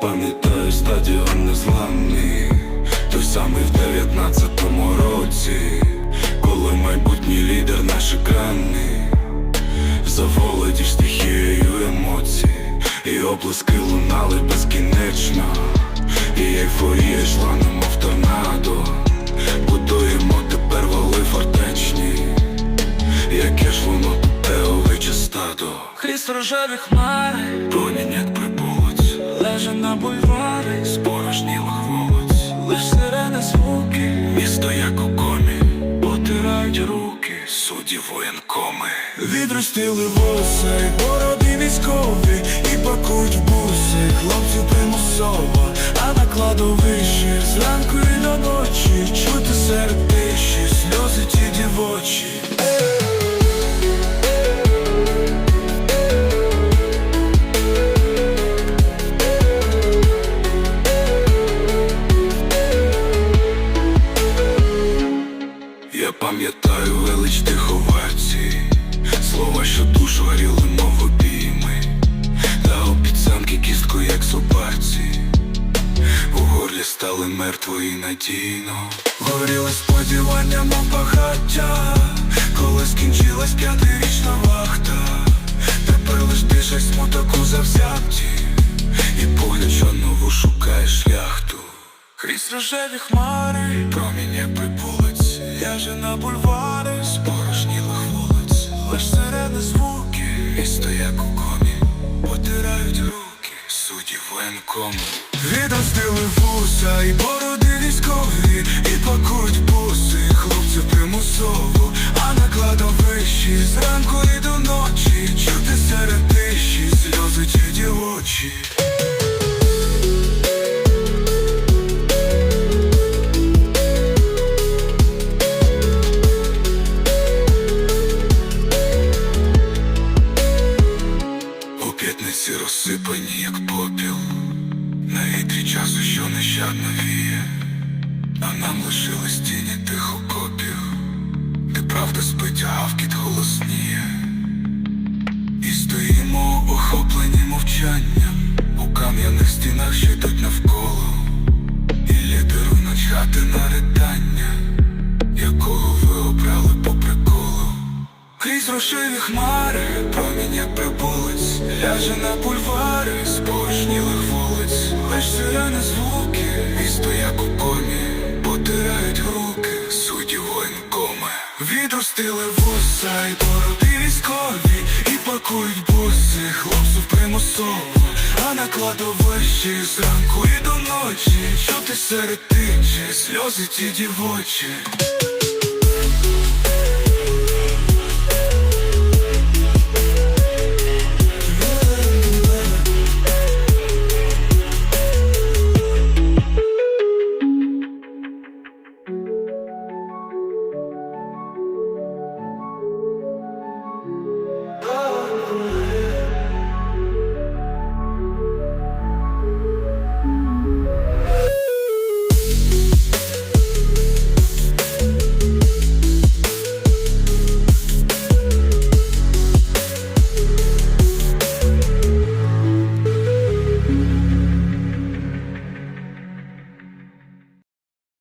пам'ятаю стадіон незламний. Той самий в дев'ятнадцятому році, коли майбутній лідер наш екранний Заволодів стихією емоцій, і оплески лунали безкінечно, і ейфорія йшла немов торнадо. Будуємо тепер вали фортечні, яке ж воно те овече стадо? Хріст рожеві хмари, Промінь як на бульвари, спорожнілих вулиць лиш сирени звуки, Місто як у комі, потирають руки. Судді воєнкоми. Відростили вуса і бороди військові. І пакують в буси, хлопці примусово. А на кладовищі зранку душу мов обійми. Та обіцянки кістку, як собаці. У горлі стали мертвої надійно. Горіли сподівання, мов багаття. Коли скінчилась п'ятирічна вахта. Тепер лиш дише смуток у завзятті. І погляд, що нову шукає шляхту. Крізь рожеві хмари, як прибулець ляже на бульвари, Спорожнілих вулиць. Лиш сирени Місто як у комі. Потирають руки Судді воєнкому. Відростили вуса і бороди військові І пакують буси Хлопців примусово. А на кладовищі Зранку і до ночі Чути серед тиші Сльози чи дівочі П'ятниці розсипані, як попіл. На вітрі часу, що нещадно віє. А нам лишились тіні тих окопів Де правда спить, а гавкіт голосніє. І стоїмо охоплені мовчанням. У кам'яних стінах, що йдуть навколо. І лідеру начхати на ридання Якого ви обрали по приколу. Крізь рушиві хмари, промінь як прибулець Ляже на бульвари, спорожнілих вулиць. Лиш сирени звуки, місто як у комі. Потирають руки, судді воєнкоми. Відростили вуса і бороди військові. І пакують буси, хлопців примусово. А на кладовищі зранку і до ночі. Чути серед тичі, сльози ті дівочі